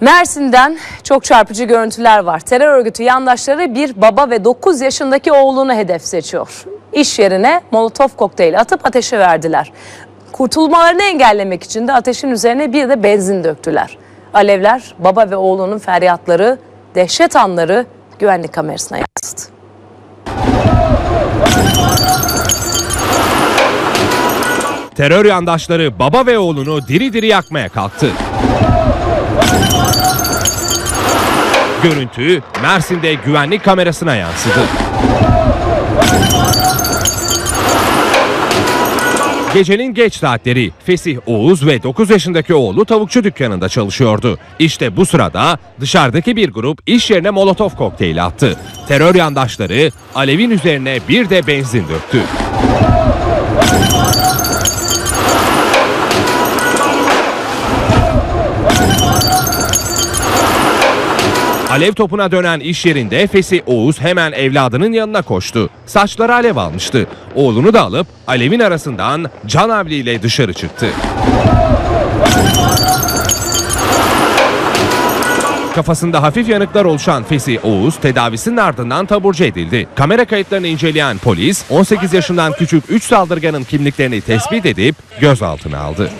Mersin'den çok çarpıcı görüntüler var. Terör örgütü yandaşları bir baba ve 9 yaşındaki oğlunu hedef seçiyor. İş yerine molotof kokteyli atıp ateşe verdiler. Kurtulmalarını engellemek için de ateşin üzerine bir de benzin döktüler. Alevler baba ve oğlunun feryatları, dehşet anları güvenlik kamerasına yansıdı. Terör yandaşları baba ve oğlunu diri diri yakmaya kalktı. Görüntü Mersin'de güvenlik kamerasına yansıdı. Gecenin geç saatleri Fesih Oğuz ve 9 yaşındaki oğlu tavukçu dükkanında çalışıyordu. İşte bu sırada dışarıdaki bir grup iş yerine molotof kokteyli attı. Terör yandaşları alevin üzerine bir de benzin döktü. Alev topuna dönen iş yerinde Fesi Oğuz hemen evladının yanına koştu. Saçları alev almıştı. Oğlunu da alıp alevin arasından can havliyle dışarı çıktı. Kafasında hafif yanıklar oluşan Fesi Oğuz tedavisinin ardından taburcu edildi. Kamera kayıtlarını inceleyen polis 18 yaşından küçük 3 saldırganın kimliklerini tespit edip gözaltına aldı.